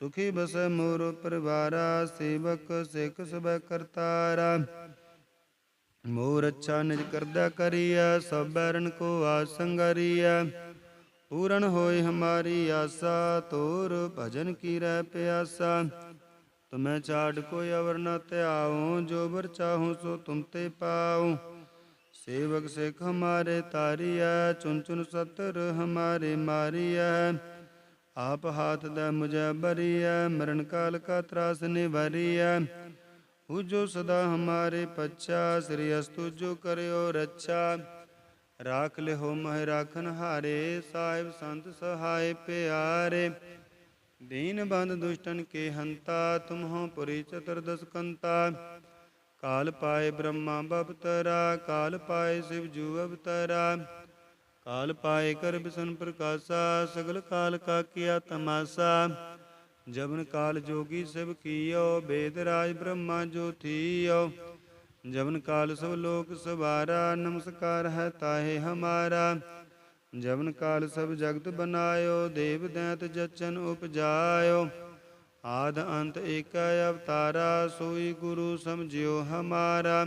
ਸੁਖੀ ਬਸੈ ਮੋਰ ਪਰਵਾਰਾ, ਸੇਵਕ ਸਿੱਖ ਸਬੈ ਕਰਤਾਰਾ। ਮੋਰ ਅੱਛਾ ਨਿਜ ਕਰਦਾ ਕਰੀਆ ਸਭ ਬੈਰਨ ਕੋ ਆਸੰਗਰੀਆ ਪੂਰਨ ਹੋਏ ਹਮਾਰੀ ਆਸਾ, ਤੋਰ ਭਜਨ ਕੀ ਰਹਿ ਪਿਆਸਾ। ਤੁਮੈ ਛਾੜ ਕੋਈ ਅਵਰ ਨ ਧਿਆਉ, ਜੋ ਬਰ ਚਾਹੂੰ ਸੋ ਤੁਮ ਤੇ ਪਾਉ। ਸੇਵਕ ਸਿੱਖ ਹਮਾਰੇ ਤਾਰੀਐ ਚੁਨ ਚੁਨ ਸਤਰ ਹਮਾਰੇ ਮਾਰੀਐ। ਆਪ ਹਾਥ ਦਾ ਮੁਝੈ ਬਰੀਐ, ਮਰਨ ਕਾਲ ਕਾ ਤਰਾਸ ਨਿਵਾਰੀਐ। ਹੂ ਜੋ ਸਦਾ ਹਮਾਰੇ ਪੱਛਾ, ਸ੍ਰੀ ਅਸਤੁ ਜੋ ਕਰਿਓ ਰੱਛਾ। ਰਾਖ ਲਿਹੋ ਮਹਿ ਰਾਖਨ ਹਾਰੇ, ਸਾਹਿਬ ਸੰਤ ਸਹਾਇ ਪਿਆਰੇ। ਦੀਨ ਬੰਦ ਦੁਸ਼ਟਨ ਕੇ ਹੰਤਾ, ਤੁਮਹੋ ਪੁਰੀ ਚਤੁਰਦਸ ਕੰਤਾ ਕਾਲ ਪਾਏ ਬ੍ਰਹਮਾ ਬਪਤਰਾ ਕਾਲ ਪਾਏ ਸਿਵ ਜੂ ਅਵਤਰਾ। ਕਾਲ ਪਾਏ ਕਰ ਬਿਸਨ ਪ੍ਰਕਾਸ਼ਾ, ਸਗਲ ਕਾਲ ਕਾ ਕੀਆ ਤਮਾਸਾ। ਜਬਨ ਕਾਲ ਜੋਗੀ ਸਭ ਕੀਓ, ਬੇਦ ਰਾਜ ਬ੍ਰਹਮਾ ਜੋ ਥੀਓ। ਜਬਨ ਕਾਲ ਸਭ ਲੋਕ ਸਵਾਰਾ, ਨਮਸਕਾਰ ਹੈ ਤਾਹੇ ਹਮਾਰਾ। ਜਬਨ ਕਾਲ ਸਭ ਜਗਤ ਬਨਾਇਓ, ਦੇਵ ਦੈਂਤ ਜਚਨ ਉਪਜਾਇਓ। ਆਦ ਅੰਤ ਏਕੈ ਅਵਤਾਰਾ, ਸੋਈ ਗੁਰੂ ਸਮਝਿਓ ਹਮਾਰਾ।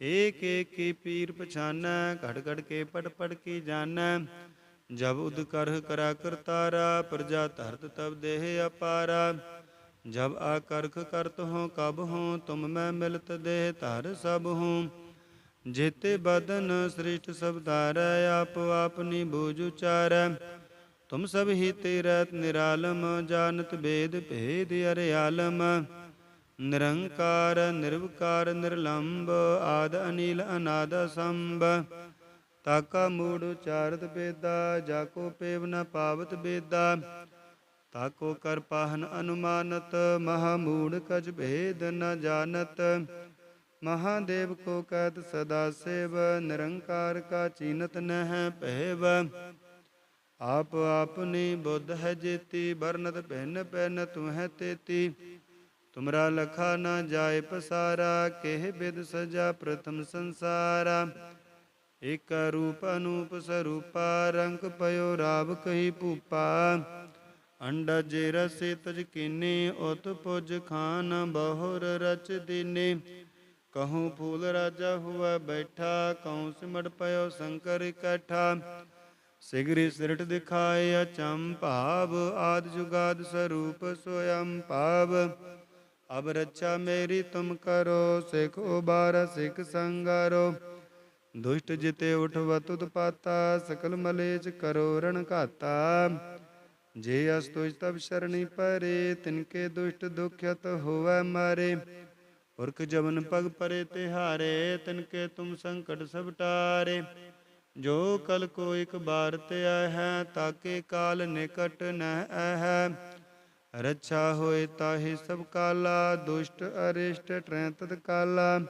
ਏਕ ਏਕ ਕੀ ਪੀਰ ਪਛਾਨੈ ਘਟ ਘੜ ਕੇ ਪਟ ਪਟ ਕੀ ਜਾਣੈ ਜਬ ਉਦ ਕਰਹ ਕਰਾ ਕਰਤਾਰਾ ਪ੍ਰਜਾ ਧਰਤ ਤਬ ਦੇਹ ਅਪਾਰਾ। ਜਬ ਆਕਰਖ ਕਰਤ ਹੋ, ਕਬ ਹੋ, ਤੁਮ ਮੈਂ ਮਿਲਤ ਦੇਹ, ਧਰ ਸਭ ਹੂੰ। ਜੇਤੇ ਬਦਨ ਸ੍ਰਿਸ਼ਟ ਸਭ ਧਾਰੈ, ਆਪ ਆਪਨੀ ਬੂਝ ਉਚਾਰੈ। ਤੁਮ ਸਭ ਹੀ ਤੇ ਰਤ ਨਿਰਾਲਮ ਜਾਣਤ ਬੇਦ ਭੇਦ ਅਰਿਆਲਮ। ਨਿਰੰਕਾਰ, ਨਿਰਵਕਾਰ ਨਿਰਲੰਭ ਆਦ ਅਨੀਲ, ਅਨਾਦ ਸੰਭ ਤਾਕਾ ਮੂੜ ਉਚਾਰਤ ਬੇਦਾ, ਜਾਕੋ ਪੇਵ ਨ ਪਾਵਤ ਬੇਦਾ। ਤਾਕੋ ਕਰ ਪਾਹਨ ਅਨੁਮਾਨਤ, ਮਹਾ ਮੂੜ ਕਜ ਭੇਦ ਨ ਜਾਣਤ। ਮਹਾਦੇਵ ਕੋ ਕਹਿਤ ਸਦਾ ਸੇਵ, ਨਿਰੰਕਾਰ ਕਾ ਚੀਨਤ ਨਹਿ ਪਹਿਵ ਆਪ ਆਪਨੀ ਬੁੱਧ ਹੈ ਜੇਤੀ ਬਰਨਤ ਭਿੰਨ ਭਿੰਨ ਤੁਮਹਿ ਤੇਤੀ। ਤੁਮਰਾ ਲਖਾ ਨਾ ਜਾਏ ਪਸਾਰਾ, ਕਿਹ ਬਿਦ ਸਜਾ ਪ੍ਰਥਮ ਸੰਸਾਰਾ। ਇਕ ਰੂਪ ਅਨੂਪ ਸਰੂਪਾ, ਰੰਗ ਪਇਓ ਰਾਵ ਕਹੀ ਭੂਪਾ। ਅੰਡਾ ਜੇ ਰਸੇ ਤਜ ਕੀਨੇ, ਉਤ ਪੁਜ ਖਾਨ ਬਹੁਰ ਰਚ ਦੀਨੇ। ਕਹੂੰ ਫੂਲ ਰਾਜਾ ਹੁਆ ਬੈਠਾ ਕਉ ਸਿਮਟ ਪਇਓ ਸ਼ੰਕਰ ਇਕੱਠਾ। ਸਿਗਰੀ ਸਿਰਟ ਦਿਖਾਏ ਅਚੰ ਭਾਵ, ਆਦ ਜੁਗਾਦ ਸਰੂਪ ਸੋਯੰ ਭਾਵ। ਅਬ ਰੱਛਾ ਮੇਰੀ ਤੁਮ ਕਰੋ, ਸਿਖ ਉਬਾਰ, ਸਿਖ ਸੰਗਾਰੋ। ਦੁਸ਼ਟ ਜਿਤੇ ਉਠ ਤੁਤ ਪਾਤਾ, ਸਕਲ ਮਲੇਚ ਕਰੋ ਰਣ ਘਾਤਾ। ਜੇ ਅਸਤੁਜ ਤਬ ਸ਼ਰਣੀ ਪਰੇ ਤਿਨਕੇ ਦੁਸ਼ਟ ਦੁਖਿਤ ਹੋਵੈ ਮਾਰੇ। ਪੁਰਖ ਜਬਨ ਪਗ ਪਰੇ ਤਿਹਾਰੇ ਤਿਨਕੇ ਤੁਮ ਸੰਕਟ ਸਭ ਟਾਰੇ। ਜੋ ਕਲ ਕੋ ਇਕ ਬਾਰ ਤੇ ਹੈ ਤਾਕੇ ਕਾਲ ਨਿਕਟ ਨਹਿ ਹੈ ਰੱਛਾ ਹੋਏ ਤਾਹੀ ਸਭ ਕਾਲਾ, ਦੁਸ਼ਟ, ਅਰਿਸ਼ਟ, ਟਰੈ ਤਤ ਕਾਲਾ।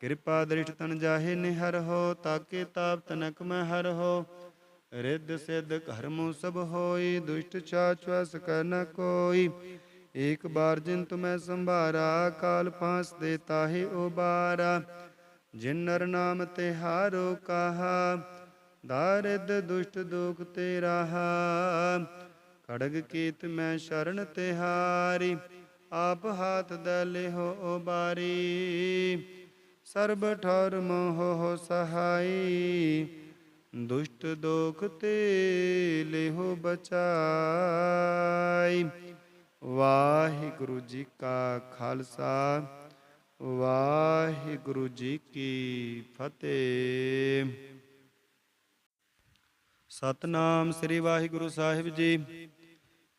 ਕਿਰਪਾ ਦ੍ਰਿਸ਼ਟ ਤਨ ਜਾਹੇ ਨਿਹਰ ਹੋ, ਤਾਕੇ ਤਾਪ ਤਨਕ ਮੈਂ ਹਰ ਹੋ। ਰਿੱਧ ਸਿੱਧ ਕਰਮੁ ਸਭ ਹੋਈ, ਦੁਸ਼ਟ ਛਾਛਵਾ ਸਕੈ ਨ ਕੋਈ। ਏਕ ਬਾਰ ਜਿਨ ਤੁਮੈ ਸੰਭਾਰਾ ਕਾਲ ਫਾਂਸ ਦੇ ਤਾਹੇ ਉਬਾਰਾ। ਜਿਨ ਨਰ ਨਾਮ ਤੇ ਹਾਰੋ ਕਹਾ ਦਾਰਿਦ ਦੁਸ਼ਟ ਦੁਖ ਤੇ ਰਹਾ ਖੜਗ ਕੀਤ ਮੈਂ ਸ਼ਰਨ ਤਿਹਾਰੀ ਆਪ ਹਾਥ ਦੇ ਲਿਹੋ ਉਬਾਰੀ। ਸਰਬ ਠੌਰ ਮੋਹ ਸਹਾਈ, ਦੁਸ਼ਟ ਦੋਖ ਤੇ ਲਿਹੋ ਬਚਾਈ। ਵਾਹਿਗੁਰੂ ਜੀ ਕਾ ਖਾਲਸਾ, ਵਾਹਿਗੁਰੂ ਜੀ ਕੀ ਫਤਿਹ। ਸਤਨਾਮ ਸ੍ਰੀ ਵਾਹਿਗੁਰੂ ਸਾਹਿਬ ਜੀ।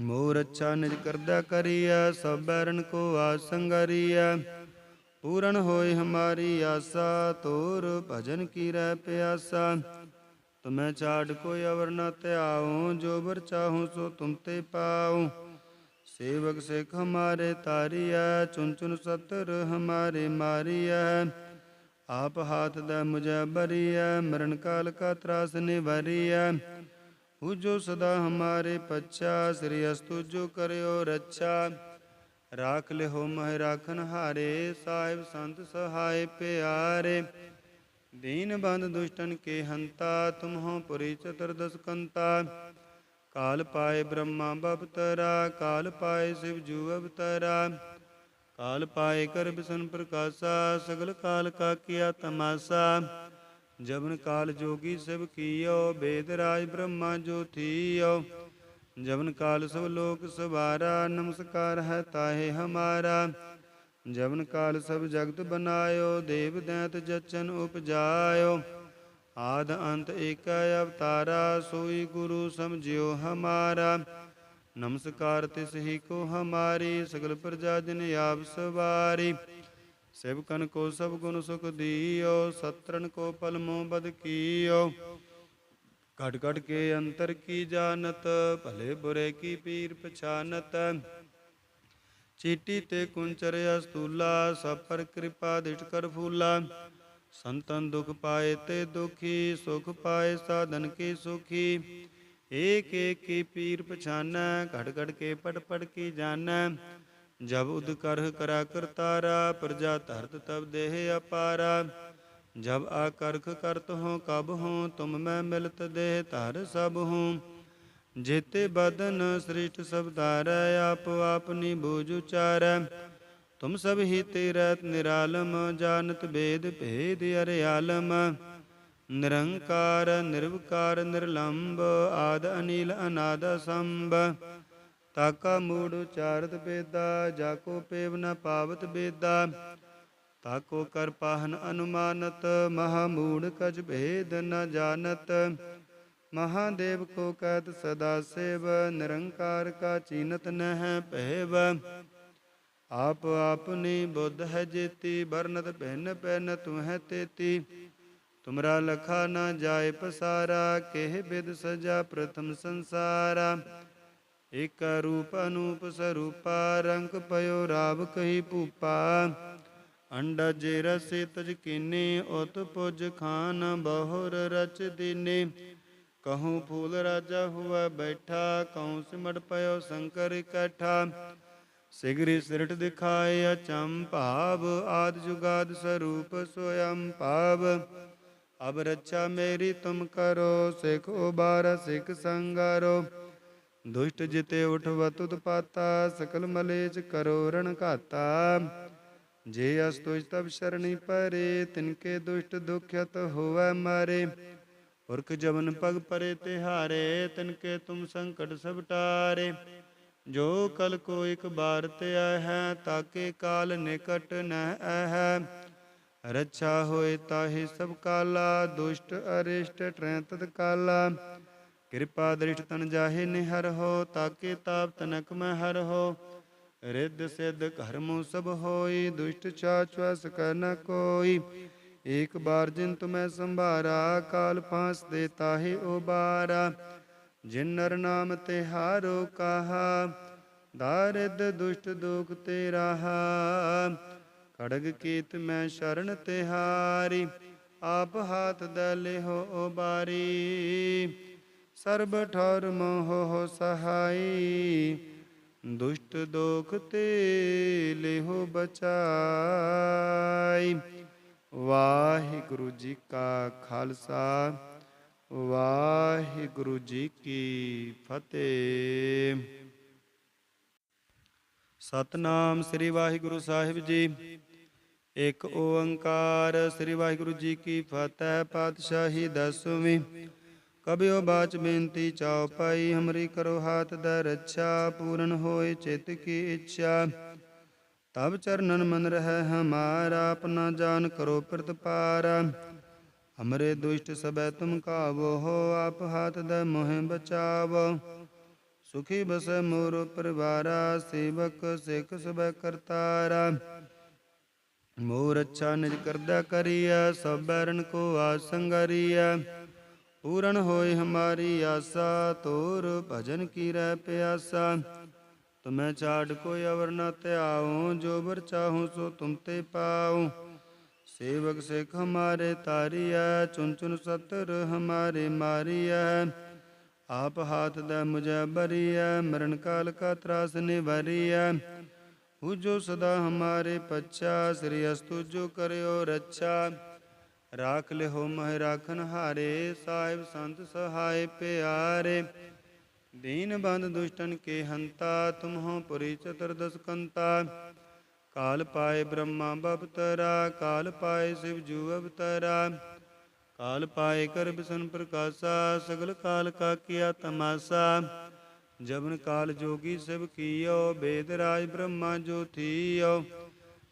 ਮੋਰ ਅੱਛਾ ਨਿਜ ਕਰਦਾ ਕਰੀਆ ਸਭ ਬੈਰਨ ਕੋ ਆਸੰਗਰੀਆ ਪੂਰਨ ਹੋਏ ਹਮਾਰੀ ਆਸਾ, ਤੋਰ ਭਜਨ ਕੀ ਰਹਿ ਪਿਆਸਾ। ਤੁਮੈ ਛਾੜ ਕੋਈ ਅਵਰ ਨ ਧਿਆਉ, ਜੋ ਬਰ ਚਾਹੂੰ ਸੋ ਤੁਮ ਤੇ ਪਾਉ। ਸੇਵਕ ਸਿੱਖ ਹਮਾਰੇ ਤਾਰੀਐ ਚੁਨ ਚੁਨ ਸਤਰ ਹਮਾਰੇ ਮਾਰੀਐ। ਆਪ ਹਾਥ ਦਾ ਮੁਝੈ ਬਰੀਐ, ਮਰਨ ਕਾਲ ਕਾ ਤਰਾਸ ਨਿਵਰੀਐ। ਜੋ ਸਦਾ ਹਮਾਰੇ ਪੱਛਾ ਸ੍ਰੀ ਅਸਤੁ ਜੋ ਕਰਿਓ ਰੱਛਾ ਰਾਖ ਲਿਓ ਮਹਿ ਰਾਖਨ ਹਾਰੇ ਸਾਹਿਬ ਸੰਤ ਸਹਾਇ ਪਿਆਰੇ ਦੀਨ ਬੰਦ ਦੁਸ਼ਟਨ ਕੇ ਹੰਤਾ ਤੁਮਹੋ ਪੁਰੀ ਚਤੁਰਦਸ ਕੰਤਾ ਕਾਲ ਪਾਏ ਬ੍ਰਹਮਾ ਬਪਤਰਾ ਕਾਲ ਪਾਏ ਸਿਵ ਜੂ ਅਵਤਰਾ ਕਾਲ ਪਾਏ ਕਰ ਬਿਸਨ ਪ੍ਰਕਾਸ਼ਾ ਸਗਲ ਕਾਲ ਕਾ ਕੀਆ ਤਮਾਸਾ ਜਬਨ ਕਾਲ ਜੋਗੀ ਸਭ ਕੀਓ, ਬੇਦ ਰਾਜ ਬ੍ਰਹਮਾ ਜੋ ਥੀਓ। ਜਬਨ ਕਾਲ ਸਭ ਲੋਕ ਸਵਾਰਾ, ਨਮਸਕਾਰ ਹੈ ਤਾਹੇ ਹਮਾਰਾ। ਜਬਨ ਕਾਲ ਸਭ ਜਗਤ ਬਨਾਇਓ, ਦੇਵ ਦੈਂਤ ਜਚਨ ਉਪਜਾਇਓ। ਆਦ ਅੰਤ ਏਕੈ ਅਵਤਾਰਾ, ਸੋਈ ਗੁਰੂ ਸਮਝਿਓ ਹਮਾਰਾ। ਨਮਸਕਾਰ ਤਿਸ ਹੀ ਕੋ ਹਮਾਰੀ, ਸਗਲ ਪ੍ਰਜਾ ਜਨ ਆਪ ਸਵਾਰੀ। ਸੇਵਕਨ ਕੋ ਸਭ ਗੁਣ ਸੁਖ ਦੀਓ ਸਤਰਨ ਕੋ ਪਲਮੋ ਬਦ ਕੀਓ। ਘਟ ਘਟ ਕੇ ਅੰਤਰ ਕੀ ਜਾਣਤ, ਭਲੇ ਬੁਰੇ ਕੀ ਪੀਰ ਪਛਾਨਤ। ਚੀਟੀ ਤੇ ਕੁੰਚਰ ਅਸਤੂਲਾ, ਸਭ ਪਰ ਕਿਰਪਾ ਦਿਟ ਕਰ ਫੂਲਾ। ਸੰਤਨ ਦੁਖ ਪਾਏ ਤੇ ਦੁਖੀ, ਸੁਖ ਪਾਏ ਸਾਧਨ ਕੀ ਸੁਖੀ। ਏਕ ਏਕ ਕੀ ਪੀਰ ਪਛਾਨੈ, ਘਟ ਘਟ ਕੇ ਪਟ ਪਟ ਕੀ ਜਾਣੈ। ਜਬ ਉਦ ਕਰਹ ਕਰਾ ਕਰਤਾਰਾ ਪ੍ਰਜਾ ਧਰਤ ਤਬ ਦੇਹ ਅਪਾਰਾ। ਜਬ ਆਕਰਖ ਕਰਤ ਹੋ, ਕਬ ਹੋ, ਤੁਮ ਮੈਂ ਮਿਲਤ ਦੇਹ ਧਰ ਸਭ ਹੂੰ। ਜੇਤੇ ਬਦਨ ਸ੍ਰਿਸ਼ਟ ਸਭ ਧਾਰੈ, ਆਪ ਆਪਨੀ ਬੂਝ ਉਚਾਰੈ। ਤੁਮ ਸਭ ਹੀ ਤੇਰਤ ਨਿਰਾਲਮ, ਜਾਣਤ ਬੇਦ ਭੇਦ ਅਰਿਆਲਮ ਨਿਰੰਕਾਰ, ਨਿਰਵਕਾਰ ਨਿਰਲੰਭ ਆਦ ਅਨੀਲ ਅਨਾਦ ਸੰਭ ਤਾਕਾ ਮੂੜ ਉਚਾਰਤ ਬੇਦਾ ਜਾਕੋ ਪੇਵ ਨ ਪਾਵਤ ਬੇਦਾ। ਤਾਕੋ ਕਰ ਪਾਹਨ ਅਨੁਮਾਨਤ, ਮਹਾ ਮੂੜ ਕਜ ਭੇਦ ਨ ਜਾਣਤ। ਮਹਾਦੇਵ ਕੋ ਕਹਿਤ ਸਦਾ ਸੇਵ, ਨਿਰੰਕਾਰ ਕਾ ਚੀਨਤ ਨਹਿ ਪਹਿਵ ਆਪ ਆਪਨੀ ਬੁੱਧ ਹੈ ਜੇਤੀ ਬਰਨਤ ਭਿੰਨ ਪੈਨ ਤੁਹੈ ਤੇਤੀ। ਤੁਮਰਾ ਲਖਾ ਨਾ ਜਾਏ ਪਸਾਰਾ, ਕਿਹ ਬਿਦ ਸਜਾ ਪ੍ਰਥਮ ਸੰਸਾਰਾ। ਇਕ ਰੂਪ ਅਨੂਪ ਸਰੂਪਾ, ਰੰਗ ਪਇਓ ਰਾਵ ਕਹੀ ਭੂਪਾ। ਅੰਡਾ ਜੇ ਰਸੇ ਤਜ ਕੀਨੇ, ਉਤ ਪੁਜ ਖਾਨ ਬਹੁਰ ਰਚ ਦੀਨੇ। ਕਹੂੰ ਫੂਲ ਰਾਜਾ ਹੁਆ ਬੈਠਾ ਕਉ ਸਿਮਟ ਪਇਓ ਸ਼ੰਕਰ ਇਕੱਠਾ ਸਿਗਰੀ ਸਿਰਟ ਦਿਖਾਏ ਅਚੰ ਭਾਵ, ਆਦ ਜੁਗਾਦ ਸਰੂਪ ਸੋਯੰ ਭਾਵ। ਅਬ ਰੱਛਾ ਮੇਰੀ ਤੁਮ ਕਰੋ, ਸਿਖ ਉਬਾਰ ਸਿਖ ਸੰਗਾਰੋ। ਦੁਸ਼ਟ ਜਿਤੇ ਉਠਵਤ ਪਾਤਾ, ਸਕਲ ਮਲੇਚ ਕਰੋ ਰਣ ਘਾਤਾ। ਜੇ ਅਸਤੁਜ ਤਬ ਸ਼ਰਣੀ ਪਰੇ, ਤਿਨਕੇ ਦੁਸ਼ਟ ਦੁਖਿਤ ਹੋਵੈ ਮਾਰੇ। ਪੁਰਖ ਜਵਨ ਪਗ ਪਰੇ ਤਿਹਾਰੇ, ਤਿਨਕੇ ਤੁਮ ਸੰਕਟ ਸਭ ਟਾਰੇ। ਜੋ ਕਲ ਕੋ ਇਕ ਬਾਰ ਤੇ ਹੈ, ਤਾਕੇ ਕਾਲ ਨਿਕਟ ਨਹਿ ਹੈ ਰੱਛਾ ਹੋਏ ਤਾਹੀ ਸਭ ਕਾਲਾ, ਦੁਸ਼ਟ ਅਰਿਸ਼ਟ ਟਰੈ ਕਾਲਾ। ਕਿਰਪਾ ਦ੍ਰਿਸ਼ਟ ਤਨ ਜਾਹੇ ਨਿਹਰ ਹੋ, ਤਾਕੇ ਤਾਪ ਤਨਕ ਮੈਂ ਹਰ ਹੋ। ਰਿੱਧ ਸਿੱਧ ਕਰਮੁ ਸਭ ਹੋਈ, ਦੁਸ਼ਟ ਚਾਚਵਸ ਕਰ ਨ ਕੋਈ। ਏਕ ਬਾਰ ਜਿਨ ਤੁਮੈ ਸੰਭਾਰਾ ਕਾਲ ਪਾਸ ਦੇ ਤਾਹੇ ਉਬਾਰਾ। ਜਿਨ ਨਰ ਨਾਮ ਤੇ ਹਾਰੋ ਕਹਾ ਦਾਰਿਦ ਦੁਸ਼ਟ ਦੁਖ ਤੇ ਰਹਾ। ਖੜਗ ਕੀਤ ਮੈਂ ਸ਼ਰਨ ਤਿਹਾਰੀ ਆਪ ਹਾਥ ਦੇ ਲਿਹੋ ਉਬਾਰੀ। ਸਰਬ ਠੌਰ ਮੋਹ ਸਹਾਈ, ਦੁਸ਼ਟ ਦੋਖ ਤੇ ਲਿਹੋ ਬਚਾਈ। ਵਾਹਿਗੁਰੂ ਜੀ ਕਾ ਖਾਲਸਾ, ਵਾਹਿਗੁਰੂ ਜੀ ਕੀ ਫਤਿਹ। ਸਤਨਾਮ ਸ੍ਰੀ ਵਾਹਿਗੁਰੂ ਸਾਹਿਬ ਜੀ। ਇੱਕ ਓੰਕਾਰ ਸ੍ਰੀ ਵਾਹਿਗੁਰੂ ਜੀ ਕੀ ਫਤਿਹ ਪਾਤਸ਼ਾਹੀ ਦਸਵੀਂ। ਕਬਿਓ ਬਾਚ ਬੇਨਤੀ ਚਾਉ ਪਾਈ, ਹਮਰੀ ਕਰੋ ਹਾਥ ਦਾ ਰੱਛਾ, ਪੂਰਨ ਹੋਏ ਚਿਤ ਕੀ ਇੱਛਾ। ਤਬ ਚਰਨਨ ਮਨ ਰਹਿ ਹਮਾਰਾ ਆਪਣਾ ਜਾਨ ਕਰੋ ਪ੍ਰਤਪਾਰ। ਹਮਰੇ ਦੁਸ਼ਟ ਸਬੈ ਤੁਮ ਕਾਵੋ ਹੋ, ਆਪ ਹਾਥ ਦਾ ਮੋਹਿ ਬਚਾਵੋ। ਸੁਖੀ ਬਸੈ ਮੋਰ ਪਰਿਵਾਰਾ, ਸੇਵਕ ਸਿੱਖ ਸਬੈ ਕਰਤਾਰਾ। ਮੋਰ ਅੱਛਾ ਨਿਜ ਕਰਦਾ ਕਰੀਆ ਸਭ ਬੈਰਨ ਕੋ ਆਸੰਗਰੀਆ ਪੂਰਨ ਹੋਏ ਹਮਾਰੀ ਆਸਾ, ਤੋਰ ਭਜਨ ਕੀ ਰਹਿ ਪਿਆਸਾ। ਤੁਮੈ ਛਾੜ ਕੋਈ ਅਵਰ ਨ ਧਿਆਉ, ਜੋ ਬਰ ਚਾਹੂੰ ਸੋ ਤੁਮ ਤੇ ਪਾਉ। ਸੇਵਕ ਸਿੱਖ ਹਮਾਰੇ ਤਾਰੀਐ ਚੁਨ ਚੁਨ ਸਤਰ ਹਮਾਰੇ ਮਾਰੀਐ। ਆਪ ਹਾਥ ਦਾ ਮੁਝੈ ਬਰੀਐ, ਮਰਨ ਕਾਲ ਕਾ ਤਰਾਸ ਨਿਵਾਰੀਐ। ਹੂ ਜੋ ਸਦਾ ਹਮਾਰੇ ਪੱਛਾ, ਸ੍ਰੀ ਅਸਤੁ ਜੋ ਕਰਿਓ ਰੱਛਾ। ਰਾਖ ਲਿਹੋ ਮਹਿ ਰਾਖਨ ਹਾਰੇ, ਸਾਹਿਬ ਸੰਤ ਸਹਾਇ ਪਿਆਰੇ। ਦੀਨ ਬੰਦ ਦੁਸ਼ਟਨ ਕੇ ਹੰਤਾ, ਤੁਮਹੋ ਪੁਰੀ ਚਤੁਰਦਸ ਕੰਤਾ। ਕਾਲ ਪਾਏ ਬ੍ਰਹਮਾ ਬਪਤਰਾ, ਕਾਲ ਪਾਏ ਸਿਵ ਜੂ ਅਵਤਰਾ। ਕਾਲ ਪਾਏ ਕਰ ਬਿਸਨ ਪ੍ਰਕਾਸ਼ਾ, ਸਗਲ ਕਾਲ ਕਾ ਕੀਆ ਤਮਾਸਾ। ਜਬਨ ਕਾਲ ਜੋਗੀ ਸਭ ਕੀਓ, ਬੇਦ ਰਾਜ ਬ੍ਰਹਮਾ ਜੋ ਥੀਓ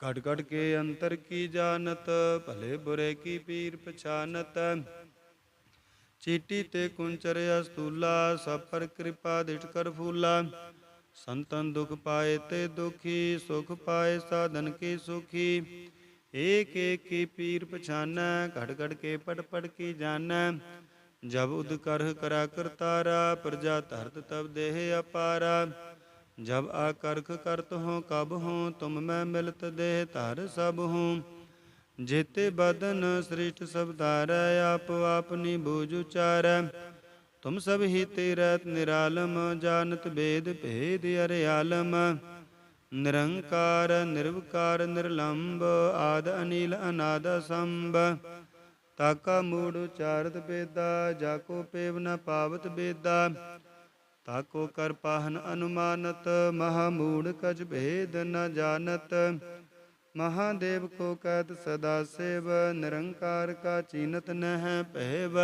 ਘਟ ਘਟ ਕੇ ਅੰਤਰ ਕੀ ਜਾਣਤ ਭਲੇ ਬੁਰੇ ਕੀ ਪੀਰ ਪਛਾਨਤ ਚੀਟੀ ਤੇ ਕੁੰਚਰ ਅਸਤੂਲਾ ਸਭ ਪਰ ਕਿਰਪਾ ਦਿਟ ਕਰ ਫੂਲਾ ਸੰਤਨ ਦੁਖ ਪਾਏ ਤੇ ਦੁਖੀ ਸੁਖ ਪਾਏ ਸਾਧਨ ਕੀ ਸੁਖੀ ਏਕ ਏਕ ਕੀ ਪੀਰ ਪਛਾਨੈ ਘੜ ਘੜ ਕੇ ਪੜ ਪੜ ਕੀ ਜਾਣੈ ਜਬ ਉਦ ਕਰਹ ਕਰਾ ਕਰਤਾਰਾ ਪ੍ਰਜਾ ਧਰਤ ਤਬ ਦੇਹ ਅਪਾਰਾ ਜਬ ਆਕਰਖ ਕਰਤ ਹੋ, ਕਬ ਹੋ, ਤੁਮ ਮੈਂ ਮਿਲਤ ਦੇਹ ਧਰ ਸਭ ਹੂੰ। ਜੇਤੇ ਬਦਨ ਸ੍ਰਿਸ਼ਟ ਸਭ ਆਪ ਆਪਨੀ ਬੂਝ ਉਚਾਰੈ। ਤੁਮ ਸਭ ਹੀ ਤੇਰਤ ਨਿਰਾਲਮ, ਜਾਣਤ ਬੇਦ ਭੇਦ ਅਰਿਆਲਮ ਨਿਰੰਕਾਰ, ਨਿਰਵਕਾਰ ਨਿਰਲੰਭ ਆਦ ਅਨੀਲ, ਅਨਾਦ ਸੰਭ ਤਾਕਾ ਮੂੜ ਉਚਾਰਤ ਬੇਦਾ, ਜਾਕੋ ਪੇਵ ਨ ਪਾਵਤ ਬੇਦਾ। ਤਾਕੋ ਕਰ ਪਾਹਨ ਅਨੁਮਾਨਤ, ਮਹਾ ਮੂੜ ਕਜ ਭੇਦ ਨ ਜਾਣਤ। ਮਹਾਦੇਵ ਕੋ ਕਹਿਤ ਸਦਾ ਸੇਵ, ਨਿਰੰਕਾਰ ਕਾ ਚੀਨਤ ਨਹਿ ਪਹਿਵ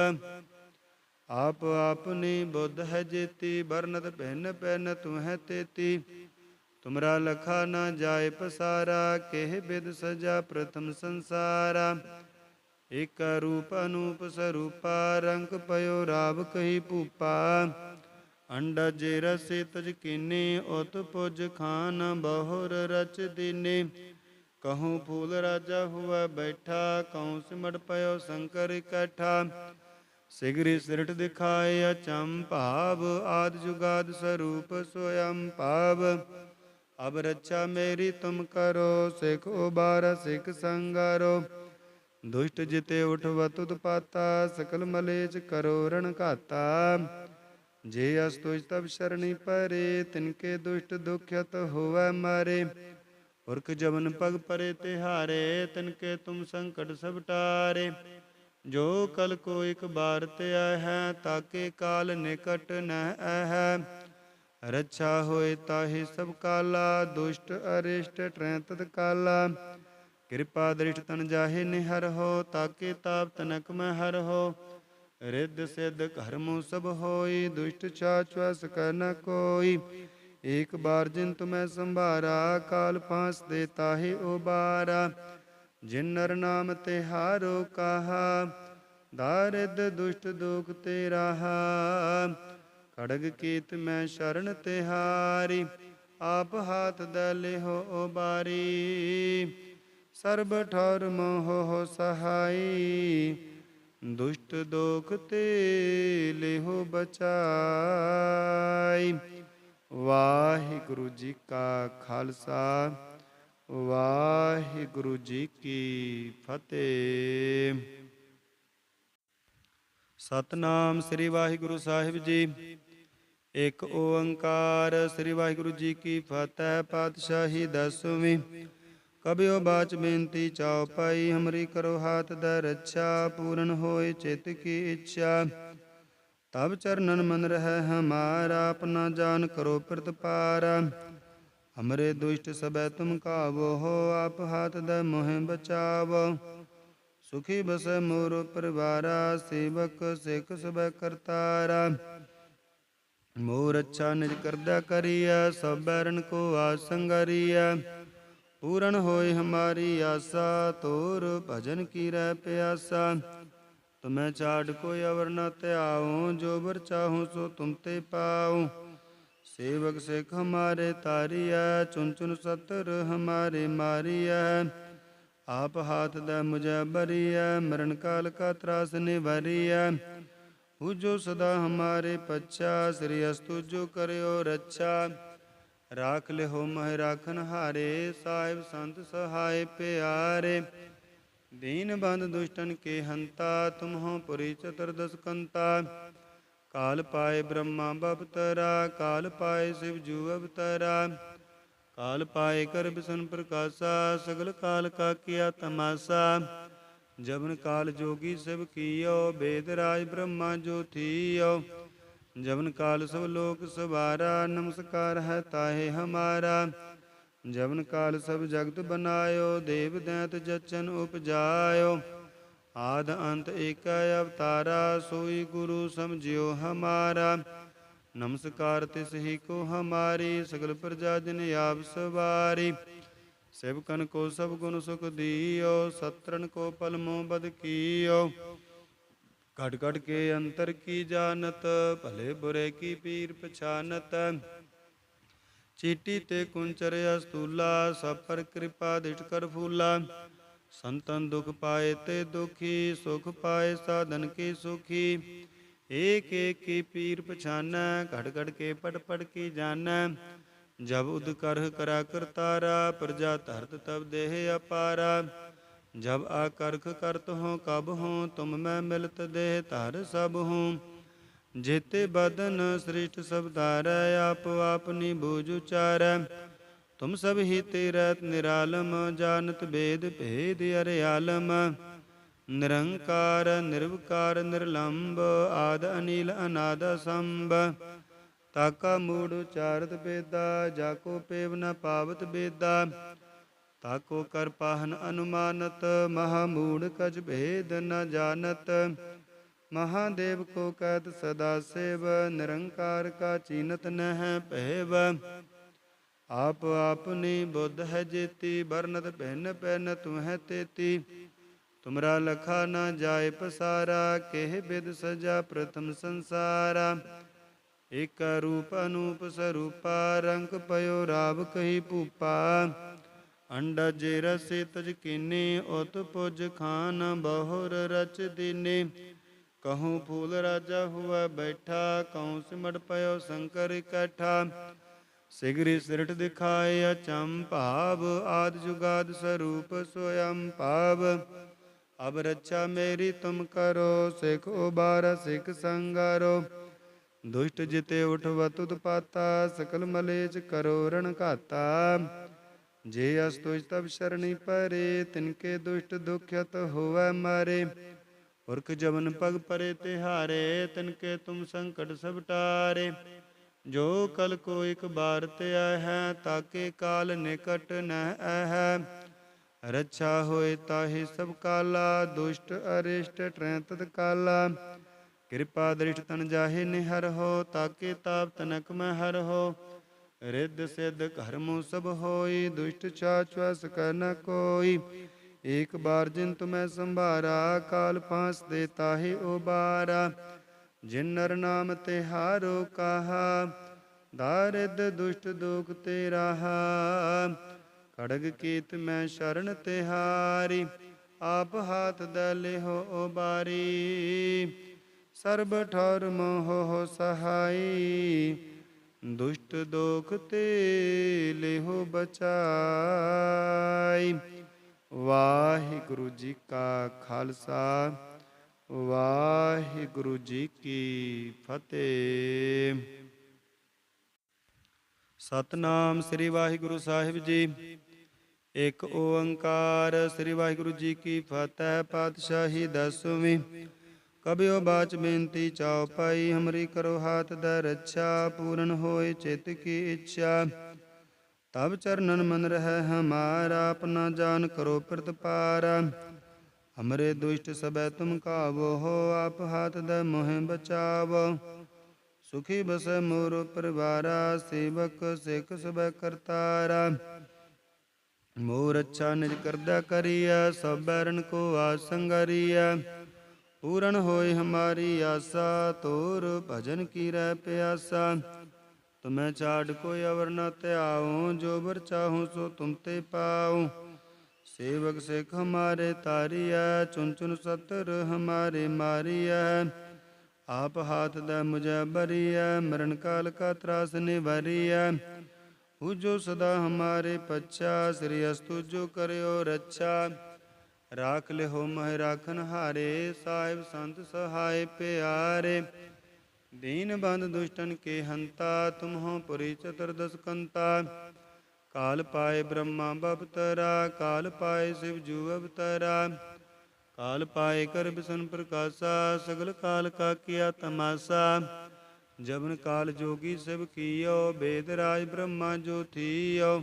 ਆਪ ਆਪਨੀ ਬੁੱਧ ਹੈ ਜੇਤੀ ਬਰਨਤ ਭਿੰਨ ਭਿੰਨ ਤੁਮਹਿ ਤੇਤੀ। ਤੁਮਰਾ ਲਖਾ ਨਾ ਜਾਏ ਪਸਾਰਾ, ਕਿਹ ਬਿਦ ਸਜਾ ਪ੍ਰਥਮ ਸੰਸਾਰਾ। ਇਕ ਰੂਪ ਅਨੂਪ ਸਰੂਪਾ, ਰੰਗ ਪਇਓ ਰਾਵ ਕਹੀ ਭੂਪਾ। ਅੰਡਾ ਜੇ ਰਸੇ ਤਜ ਕੀਨੇ, ਉਤ ਪੁਜ ਖਾਨ ਬਹੁਰ ਰਚ ਦੀਨੇ। ਕਹੂੰ ਫੂਲ ਰਾਜਾ ਹੁਆ ਬੈਠਾ ਕਉ ਸਿਮਟ ਪਇਓ ਸ਼ੰਕਰ ਇਕੱਠਾ। ਸਿਗਰੀ ਸਿਰਟ ਦਿਖਾਏ ਅਚੰ ਭਾਵ, ਆਦ ਜੁਗਾਦ ਸਰੂਪ ਸੋਯੰ ਭਾਵ। ਅਬ ਰੱਛਾ ਮੇਰੀ ਤੁਮ ਕਰੋ, ਸਿਖ ਉਬਾਰ ਸਿਖ ਸੰਗਾਰੋ। ਦੁਸ਼ਟ ਜਿਤੇ ਉਠ ਤੁਧ ਪਾਤਾ, ਸਕਲ ਮਲੇਚ ਕਰੋ ਰਣ ਘਾਤਾ। ਜੇ ਅਸ ਤੁਜ ਤਬ ਸ਼ਰਣੀ ਪਰੇ, ਤਿਨਕੇ ਦੁਸ਼ਟ ਦੁਖਿਤ ਹੋਵੈ ਮਾਰੇ। ਪੁਰਖ ਜਵਨ ਪਗ ਪਰੇ ਤਿਹਾਰੇ, ਤਿਨਕੇ ਤੁਮ ਸੰਕਟ ਸਭ ਟਾਰੇ। ਜੋ ਕਲ ਕੋ ਇਕ ਬਾਰ ਤੇ ਹੈ, ਤਾਕੇ ਕਾਲ ਨਿਕਟ ਨਹਿ ਹੈ। ਰੱਛਾ ਹੋਏ ਤਾਹੇ ਸਭ ਕਾਲਾ, ਦੁਸ਼ਟ ਅਰਿਸ਼ਟ ਟਰੈ ਤਤ ਕਾਲਾ। ਕਿਰਪਾ ਦ੍ਰਿਸ਼ਟ ਤਨ ਜਾਹੇ ਨਿਹਰ ਹੋ, ਤਾਕੇ ਤਾਪ ਤਨਕ ਮੈਂ ਹਰ ਹੋ। ਰਿੱਧ ਸਿੱਧ ਕਰਮੁ ਸਭ ਹੋਈ, ਦੁਸ਼ਟ ਛਾਛਵਸ ਕਰ ਨ ਕੋਈ। ਏਕ ਬਾਰ ਜਿਨ ਤੁਮੈ ਸੰਭਾਰਾ, ਕਾਲ ਪਾਸ ਦੇ ਤਾਹੇ ਉਬਾਰਾ। ਜਿਨ ਨਰ ਨਾਮ ਤੇ ਹਾਰੋ ਕਹਾ ਦਾਰਿਦ ਦੁਸ਼ਟ ਦੁਖ ਤੇ ਰਹਾ। ਖੜਗ ਕੀਤ ਮੈਂ ਸ਼ਰਨ ਤਿਹਾਰੀ ਆਪ ਹਾਥ ਦੇ ਲਿਹੋ ਉਬਾਰੀ। ਸਰਬ ਠੌਰ ਮੋਹ ਹੋ ਸਹਾਈ ਦੁਸ਼ਟ ਦੋਖ ਤੇ ਲਿਹੋ ਬਚਾਈ। ਵਾਹਿਗੁਰੂ ਜੀ ਕਾ ਖਾਲਸਾ, ਵਾਹਿਗੁਰੂ ਜੀ ਕੀ ਫਤਿਹ। ਸਤਨਾਮ ਸ੍ਰੀ ਵਾਹਿਗੁਰੂ ਸਾਹਿਬ ਜੀ। ਇੱਕ ਓੰਕਾਰ ਸ੍ਰੀ ਵਾਹਿਗੁਰੂ ਜੀ ਕੀ ਫਤਿਹ, ਪਾਤਸ਼ਾਹੀ ਦਸਵੀਂ। ਕਬਿਓ ਬਾਚ ਬੇਨਤੀ ਚਾਉ ਪਾਈ, ਹਮਰੀ ਕਰੋ ਹਾਥ ਦ ਰੱਛਾ, ਪੂਰਨ ਹੋਏ ਚਿਤ ਕੀ ਇੱਛਾ। ਤਬ ਚਰਨਨ ਮਨ ਰਹਿ ਹਮਾਰਾ ਆਪਣਾ ਜਾਨ ਕਰੋ ਪ੍ਰਤਪਾਰ। ਹਮਰੇ ਦੁਸ਼ਟ ਸਬੈ ਤੁਮ ਕਾਵੋ ਹੋ, ਆਪ ਹਾਥ ਦ ਮੋਹਿ ਬਚਾਵੋ। ਸੁਖੀ ਬਸੈ ਮੋਰ ਪਰਿਵਾਰਾ, ਸੇਵਕ ਸਿੱਖ ਸਬੈ ਕਰਤਾਰਾ। ਮੋਰ ਅੱਛਾ ਨਿਜ ਕਰਦਾ ਕਰੀਆ ਸਭ ਬੈਰਨ ਕੋ ਆਸੰਗਰੀਆ ਪੂਰਨ ਹੋਏ ਹਮਾਰੀ ਆਸਾ, ਤੋਰ ਭਜਨ ਕੀ ਰਹਿ ਪਿਆਸਾ। ਤੁਮੈ ਛਾੜ ਕੋਈ ਅਵਰ ਨ ਧਿਆਉ, ਜੋ ਬਰ ਚਾਹੂੰ ਸੋ ਤੁਮ ਤੇ ਪਾਉ। ਸੇਵਕ ਸਿੱਖ ਹਮਾਰੇ ਤਾਰੀਐ ਚੁਨ ਚੁਨ ਸਤਰ ਹਮਾਰੇ ਮਾਰੀਐ। ਆਪ ਹਾਥ ਦਾ ਮੁਝੈ ਬਰੀਐ ਮਰਨ ਕਾਲ ਕਾ ਤਰਾਸ ਨਿਵਾਰੀਐ। ਜੋ ਸਦਾ ਹਮਾਰੇ ਪੱਛਾ, ਸ੍ਰੀ ਅਸਤੁ ਜੋ ਕਰਿਓ ਰੱਛਾ। ਰਾਖ ਲਿਹੋ ਮਹਿ ਰਾਖਨ ਹਾਰੇ, ਸਾਹਿਬ ਸੰਤ ਸਹਾਇ ਪਿਆਰੇ। ਦੀਨ ਬੰਦ ਦੁਸ਼ਟਨ ਕੇ ਹੰਤਾ ਤੁਮ ਹੋ ਪੁਰੀ ਚਤੁਰਦਸ ਕੰਤਾ। ਕਾਲ ਪਾਏ ਬ੍ਰਹਮਾ ਬਪਤਰਾ ਕਾਲ ਪਾਏ ਸਿਵ ਜੂ ਅਵਤਰਾ ਕਾਲ ਪਾਏ ਕਰ ਬਿਸਨ ਪ੍ਰਕਾਸ਼ਾ, ਸਗਲ ਕਾਲ ਕਾ ਕੀਆ ਤਮਾਸਾ। ਜਬਨ ਕਾਲ ਜੋਗੀ ਸਭ ਕੀਓ, ਬੇਦ ਰਾਜ ਬ੍ਰਹਮਾ ਜੋ ਥੀਓ ਜਵਨ ਕਾਲ ਸਭ ਲੋਕ ਸਵਾਰਾ, ਨਮਸਕਾਰ ਹੈ ਤਾਹੇ ਹਮਾਰਾ। ਜਵਨ ਕਾਲ ਸਭ ਜਗਤ ਬਨਾਇਓ, ਦੇਵ ਦੈਤ ਜਚਨ ਉਪਜਾਇਓ। ਆਦ ਅੰਤ ਏਕੈ ਅਵਤਾਰਾ, ਸੋਈ ਗੁਰੂ ਸਮਝਿਓ ਹਮਾਰਾ। ਨਮਸਕਾਰ ਤਿਸ ਹੀ ਕੋ ਹਮਾਰੀ, ਸਗਲ ਪ੍ਰਜਾ ਜਨ ਆਪ ਸਵਾਰੀ। ਸੇਵਕਨ ਕੋ ਸਭ ਗੁਣ ਸੁਖ ਦੀਓ ਸਤਰਨ ਕੋ ਪਲਮੋ ਬਦ ਕੀਓ। ਘਟ ਘਟ ਕੇ ਅੰਤਰ ਕੀ ਜਾਣਤ ਭਲੇ ਬੁਰੇ ਕੀ ਪੀਰ ਪਛਾਨਤ ਚੀਟੀ ਤੇ ਕੁੰਚਰ ਅਸਤੂਲਾ ਸਭ ਪਰ ਕਿਰਪਾ ਦਿਟ ਕਰ ਫੂਲਾ ਸੰਤਨ ਦੁਖ ਪਾਏ ਤੇ ਦੁਖੀ ਸੁਖ ਪਾਏ ਸਾਧਨ ਕੀ ਸੁਖੀ ਏਕ ਏਕ ਕੀ ਪੀਰ ਪਛਾਨੈ ਘੜ ਘੜ ਕੇ ਪੜ ਪੜ ਕੀ ਜਾਣੈ ਜਬ ਉਦ ਕਰਹ ਕਰਾ ਕਰਤਾਰਾ ਪ੍ਰਜਾ ਧਰਤ ਤਬ ਦੇਹ ਅਪਾਰਾ ਜਬ ਆਕਰਖ ਕਰਤ ਹੋ ਕਬ ਹੋ ਤੁਮ ਮੈਂ ਮਿਲਤ ਦੇਹ ਧਰ ਸਭ ਹੂੰ ਜੇਤੇ ਬਦਨ ਸ੍ਰਿਸ਼ਟ ਸਭ ਧਾਰੈ, ਆਪ ਆਪਨੀ ਬੂਝ ਉਚਾਰੈ। ਤੁਮ ਸਭ ਹੀ ਤੇਰਤ ਨਿਰਾਲਮ, ਜਾਣਤ ਬੇਦ ਭੇਦ ਅਰਿਆਲਮ ਨਿਰੰਕਾਰ, ਨਿਰਵਕਾਰ ਨਿਰਲੰਭ ਆਦ ਅਨੀਲ, ਅਨਾਦ ਸੰਭ ਤਾਕਾ ਮੂੜ ਉਚਾਰਤ ਬੇਦਾ, ਜਾਕੋ ਪੇਵ ਨ ਪਾਵਤ ਬੇਦਾ। ਤਾਕੋ ਕਰ ਪਾਹਨ ਅਨੁਮਾਨਤ, ਮਹਾ ਮੂੜ ਕਜ ਭੇਦ ਨ ਜਾਣਤ। ਮਹਾਦੇਵ ਕੋ ਕਹਿਤ ਸਦਾ ਸੇਵ, ਨਿਰੰਕਾਰ ਕਾ ਚੀਨਤ ਨਹਿ ਪਹਿਵ ਆਪ ਆਪਨੀ ਬੁੱਧ ਹੈ ਜੇਤੀ ਬਰਨਤ ਭਿੰਨ ਭਿੰਨ ਤੁਮਹਿ ਤੇਤੀ। ਤੁਮਰਾ ਲਖਾ ਨਾ ਜਾਏ ਪਸਾਰਾ, ਕਿਹ ਬਿਦ ਸਜਾ ਪ੍ਰਥਮ ਸੰਸਾਰਾ। ਇਕ ਰੂਪ ਅਨੂਪ ਸਰੂਪਾ, ਰੰਗ ਪਇਓ ਰਾਵ ਕਹੀ ਭੂਪਾ। ਅੰਡਾ ਜੇ ਰਸੇ ਤਜ ਕੀਨੇ, ਉਤ ਪੁਜ ਖਾਨ ਬਹੁਰ ਰਚ ਦੀਨੇ। ਕਹੂੰ ਫੂਲ ਰਾਜਾ ਹੁਆ ਬੈਠਾ ਕਉ ਸਿਮਟ ਪਇਓ ਸ਼ੰਕਰ ਇਕੱਠਾ ਸਿਗਰੀ ਸਿਰਟ ਦਿਖਾਏ ਅਚੰ ਭਾਵ, ਆਦ ਜੁਗਾਦ ਸਰੂਪ ਸੋਯੰ ਭਾਵ। ਅਬ ਰੱਛਾ ਮੇਰੀ ਤੁਮ ਕਰੋ, ਸਿਖ ਉਬਾਰ ਸਿਖ ਸੰਗਾਰੋ। ਦੁਸ਼ਟ ਜਿਤੇ ਉਠ ਤੁਧ ਪਾਤਾ, ਸਕਲ ਮਲੇਚ ਕਰੋ ਰਣ ਘਾਤਾ। ਜੇ ਅਸ ਤੁਜ ਤਬ ਸ਼ਰਣੀ ਪਰੇ, ਤਿਨਕੇ ਦੁਸ਼ਟ ਦੁਖਿਤ ਹੋਵੇ ਮਾਰੇ। ਪੁਰਖ ਜਵਨ ਪਗ ਪਰੇ ਤਿਹਾਰੇ, ਤਿਨਕੇ ਤੁਮ ਸੰਕਟ ਸਭ ਟਾਰੇ। ਜੋ ਕਲ ਕੋ ਇਕ ਬਾਰ ਤੇ ਹੈ, ਤਾਕੇ ਕਾਲ ਨਿਕਟ ਨਹਿ ਹੈ। ਰੱਛਾ ਹੋਏ ਤਾਹੇ ਸਭ ਕਾਲਾ, ਦੁਸ਼ਟ ਅਰਿਸ਼ਟ ਟਰੈ ਕਾਲਾ। ਕਿਰਪਾ ਦ੍ਰਿਸ਼ਟ ਤਨ ਜਾਹੇ ਨਿਹਰ ਹੋ, ਤਾਕੇ ਤਾਪ ਤਨਕ ਮੈਂ ਹਰ ਹੋ। ਰਿੱਧ ਸਿੱਧ ਕਰਮੁ ਸਭ ਹੋਈ, ਦੁਸ਼ਟ ਚਾਚਵਸ ਕਰ ਨ ਕੋਈ। ਏਕ ਬਾਰ ਜਿਨ ਤੁਮੈ ਸੰਭਾਰਾ, ਕਾਲ ਪਾਸ ਦੇ ਤਾਹੇ ਉਬਾਰਾ। ਜਿਨ ਨਰ ਨਾਮ ਤੇ ਹਾਰੋ ਕਹਾ ਦਾਰਿਦ ਦੁਸ਼ਟ ਦੁਖ ਤੇ ਰਹਾ। ਖੜਗ ਕੀਤ ਮੈਂ ਸ਼ਰਨ ਤਿਹਾਰੀ ਆਪ ਹਾਥ ਦੇ ਲਿਹੋ ਉਬਾਰੀ। ਸਰਬ ਠੌਰ ਮੋਹ ਸਹਾਈ ਦੁਸ਼ਟ ਦੋਖ ਤੇ ਲਿਹੋ ਬਚਾਈ। ਵਾਹਿਗੁਰੂ ਜੀ ਕਾ ਖਾਲਸਾ, ਵਾਹਿਗੁਰੂ ਜੀ ਕੀ ਫਤਿਹ। ਸਤਨਾਮ ਸ੍ਰੀ ਵਾਹਿਗੁਰੂ ਸਾਹਿਬ ਜੀ। ਇੱਕ ਓੰਕਾਰ ਸ੍ਰੀ ਵਾਹਿਗੁਰੂ ਜੀ ਕੀ ਫਤਿਹ, ਪਾਤਸ਼ਾਹੀ ਦਸਵੀਂ। ਕਬਿਓ ਬਾਚ ਬੇਨਤੀ ਚਾਉ ਪਾਈ, ਹਮਰੀ ਕਰੋ ਹਾਥ ਦਾ ਰੱਛਾ, ਪੂਰਨ ਹੋਏ ਚਿਤ ਕੀ ਇੱਛਾ। ਤਬ ਚਰਨਨ ਮਨ ਰਹਿ ਹਮਾਰਾ ਆਪਣਾ ਜਾਨ ਕਰੋ ਪ੍ਰਤਪਾਰ। ਹਮਰੇ ਦੁਸ਼ਟ ਸਬੈ ਤੁਮ ਕਾਵੋ ਹੋ, ਆਪ ਹਾਥ ਦਾ ਮੋਹਿ ਬਚਾਵੋ। ਸੁਖੀ ਬਸੈ ਮੋਰ ਪਰਿਵਾਰਾ, ਸੇਵਕ ਸਿੱਖ ਸਬੈ ਕਰਤਾਰਾ। ਮੋਰ ਅੱਛਾ ਨਿਜ ਕਰਦਾ ਕਰੀਆ ਸਭ ਬੈਰਨ ਕੋ ਆਸੰਗਰੀਆ ਪੂਰਨ ਹੋਏ ਹਮਾਰੀ ਆਸਾ, ਤੋਰ ਭਜਨ ਕੀ ਰਹਿ ਪਿਆਸਾ। ਤੁਮੈ ਛਾੜ ਕੋਈ ਅਵਰ ਨ ਧਿਆਉ, ਜੋ ਬਰ ਚਾਹੂੰ ਸੋ ਤੁਮ ਤੇ ਪਾਉ। ਸੇਵਕ ਸਿੱਖ ਹਮਾਰੇ ਤਾਰੀਐ ਚੁਨ ਚੁਨ ਸਤਰ ਹਮਾਰੇ ਮਾਰੀਐ। ਆਪ ਹਾਥ ਦਾ ਮੁਝੈ ਬਰੀਐ ਮਰਨ ਕਾਲ ਕਾ ਤਰਾਸ ਨਿਵਾਰੀਐ। ਜੋ ਸਦਾ ਹਮਾਰੇ ਪੱਛਾ, ਸ੍ਰੀ ਅਸਤੁ ਜੋ ਕਰਿਓ ਰੱਛਾ। ਰਾਖ ਲਿਹੋ ਮਹਿ ਰਾਖਨ ਹਾਰੇ, ਸਾਹਿਬ ਸੰਤ ਸਹਾਇ ਪਿਆਰੇ। ਦੀਨ ਬੰਦ ਦੁਸ਼ਟਨ ਕੇ ਹੰਤਾ, ਤੁਮਹੋ ਪੁਰੀ ਚਤੁਰਦਸ ਕੰਤਾ। ਕਾਲ ਪਾਏ ਬ੍ਰਹਮਾ ਬਵਤਰਾ ਕਾਲ ਪਾਏ ਸਿਵ ਜੂ ਅਵਤਰਾ। ਕਾਲ ਪਾਏ ਕਰ ਬਿਸਨ ਪ੍ਰਕਾਸ਼ਾ, ਸਗਲ ਕਾਲ ਕਾ ਕੀਆ ਤਮਾਸਾ। ਜਬਨ ਕਾਲ ਜੋਗੀ ਸਭ ਕੀਓ, ਬੇਦ ਰਾਜ ਬ੍ਰਹਮਾ ਜੋ ਥੀਓ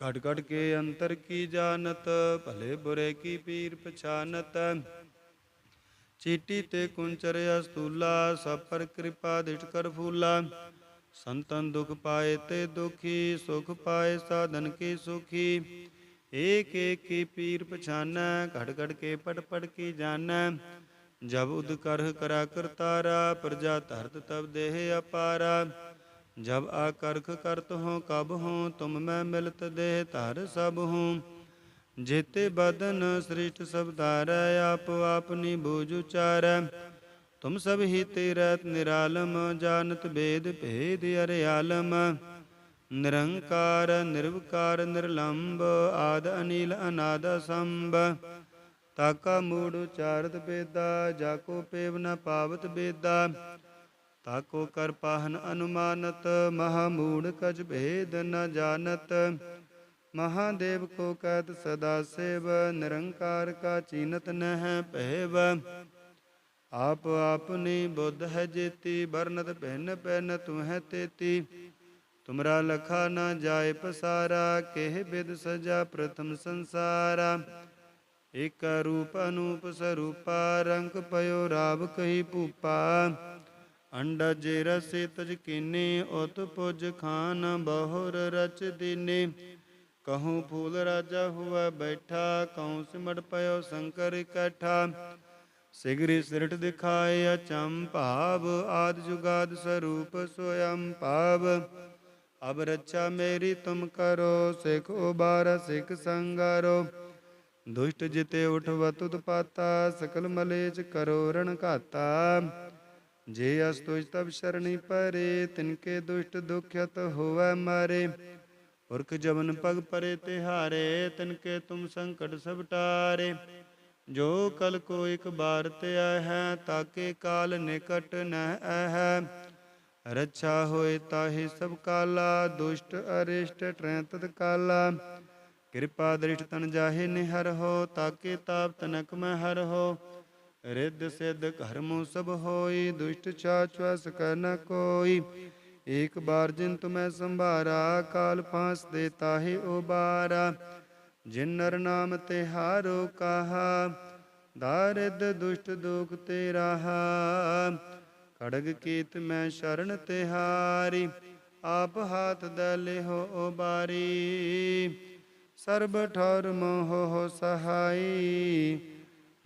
ਘਟ ਘਟ ਕੇ ਅੰਤਰ ਕੀ ਜਾਣਤ ਭਲੇ ਬੁਰੇ ਕੀ ਪੀਰ ਪਛਾਨਤ ਚੀਟੀ ਤੇ ਕੁੰਚਰ ਅਸਤੂਲਾ ਸਭ ਪਰ ਕਿਰਪਾ ਦਿਟ ਕਰ ਫੂਲਾ ਸੰਤਨ ਦੁਖ ਪਾਏ ਤੇ ਦੁਖੀ ਸੁਖ ਪਾਏ ਸਾਧਨ ਕੀ ਸੁਖੀ ਏਕ ਏਕ ਕੀ ਪੀਰ ਪਛਾਨੈ ਘੜ ਘੜ ਕੇ ਪਟ ਪਟ ਕੀ ਜਾਣੈ ਜਬ ਉਦ ਕਰਹ ਕਰਾ ਕਰਤਾਰਾ ਪ੍ਰਜਾ ਧਰਤ ਤਬ ਦੇਹ ਅਪਾਰਾ ਜਬ ਆਕਰਖ ਕਰਤ ਹੋ, ਕਬ ਹੋ, ਤੁਮ ਮੈਂ ਮਿਲਤ ਦੇਹ ਧਰ ਸਭ ਹੂੰ। ਜੇਤੇ ਬਦਨ ਸ੍ਰਿਸ਼ਟ ਸਭ ਧਾਰੈ, ਆਪ ਆਪਨੀ ਬੂਝ ਉਚਾਰੈ। ਤੁਮ ਸਭ ਹੀ ਤੇਰਤ ਨਿਰਾਲਮ, ਜਾਣਤ ਬੇਦ ਭੇਦ ਅਰਿਆਲਮ ਨਿਰੰਕਾਰ, ਨਿਰਵਕਾਰ ਨਿਰਲੰਭ ਆਦ ਅਨੀਲ, ਅਨਾਦ ਸੰਭ ਤਾਕਾ ਮੂੜ ਉਚਾਰਤ ਬੇਦਾ ਜਾਕੋ ਪੇਵ ਨ ਪਾਵਤ ਬੇਦਾ। ਤਾਕੋ ਕਰ ਪਾਹਨ ਅਨੁਮਾਨਤ ਮਹਾ ਮੂੜ ਕਜ ਭੇਦ ਨ ਜਾਣਤ। ਮਹਾਦੇਵ ਕੋ ਕਹਿਤ ਸਦਾ ਸੇਵ, ਨਿਰੰਕਾਰ ਕਾ ਚੀਨਤ ਨਹਿ ਪਹਿਵ ਆਪ ਆਪਨੀ ਬੁੱਧ ਹੈ ਜੇਤੀ ਬਰਨਤ ਭਿੰਨ ਭਿੰਨ ਤੁਹੈ ਤੇਤੀ। ਤੁਮਰਾ ਲਖਾ ਨਾ ਜਾਏ ਪਸਾਰਾ, ਕਿਹ ਬਿਦ ਸਜਾ ਪ੍ਰਥਮ ਸੰਸਾਰਾ। ਇਕ ਰੂਪ ਅਨੂਪ ਸਰੂਪਾ, ਰੰਗ ਪਇਓ ਰਾਵ ਕਹੀ ਭੂਪਾ। ਅੰਡਾ ਜੇ ਰਸੇ ਤਜ ਕੀਨੇ, ਉਤ ਪੁਜ ਖਾਨ ਬਹੁਰ ਰਚ ਦੀਨੇ। ਕਹੂੰ ਫੂਲ ਰਾਜਾ ਹੁਆ ਬੈਠਾ ਕਉ ਸਿਮਟ ਪਇਓ ਸ਼ੰਕਰ ਇਕੱਠਾ ਸਿਗਰੀ ਸਿਰਟ ਦਿਖਾਏ ਅਚੰ ਭਾਵ, ਆਦ ਜੁਗਾਦ ਸਰੂਪ ਸੋਯੰ ਭਾਵ। ਅਬ ਰੱਛਾ ਮੇਰੀ ਤੁਮ ਕਰੋ, ਸਿਖ ਉਬਾਰ ਸਿਖ ਸੰਗਾਰੋ। ਦੁਸ਼ਟ ਜਿਤੇ ਉਠਵ ਤੁਧ ਪਾਤਾ ਸਕਲ ਮਲੇਚ ਕਰੋ ਰਣ ਘਾਤਾ। ਜੇ ਅਸ ਤੁਜ ਤਬ ਸ਼ਰਣੀ ਪਰੇ, ਤਿਨਕੇ ਦੁਸ਼ਟ ਦੁਖਿਤ ਹੋਵੈ ਮਾਰੇ। ਪੁਰਖ ਜਵਨ ਪਗ ਪਰੇ ਤਿਹਾਰੇ, ਤਿਨਕੇ ਤੁਮ ਸੰਕਟ ਸਭ ਟਾਰੇ। ਜੋ ਕਲ ਕੋ ਇਕ ਬਾਰ ਤੇ ਹੈ, ਤਾਕੇ ਕਾਲ ਨਿਕਟ ਨਹਿ ਹੈ। ਰੱਛਾ ਹੋਏ ਤਾਹੇ ਸਭ ਕਾਲਾ, ਦੁਸ਼ਟ ਅਰਿਸ਼ਟ ਟਰੈ ਕਾਲਾ। ਕਿਰਪਾ ਦ੍ਰਿਸ਼ਟ ਤਨ ਜਾਹੇ ਨਿਹਰ ਹੋ, ਤਾਕੇ ਤਾਪ ਤਨਕ ਮੈਂ ਹਰ ਹੋ। ਰਿੱਧ ਸਿੱਧ ਘਰਮੁ ਸਭ ਹੋਈ, ਦੁਸ਼ਟ ਛਾਛਵਸ ਕਰ ਨ ਕੋਈ। ਏਕ ਬਾਰ ਜਿਨ ਤੁਮੈ ਸੰਭਾਰਾ, ਕਾਲ ਪਾਸ ਦੇ ਤਾਹੇ ਉਬਾਰਾ। ਜਿਨ ਨਰ ਨਾਮ ਤੇ ਹਾਰੋ ਕਹਾ ਦਾਰਿਦ ਦੁਸ਼ਟ ਦੁਖ ਤੇ ਰਹਾ। ਖੜਗ ਕੀਤ ਮੈਂ ਸ਼ਰਨ ਤਿਹਾਰੀ ਆਪ ਹਾਥ ਦਲੇ ਹੋ ਬਾਰੀ ਸਰਬ ਠੌਰ ਮੋਹ ਸਹਾਈ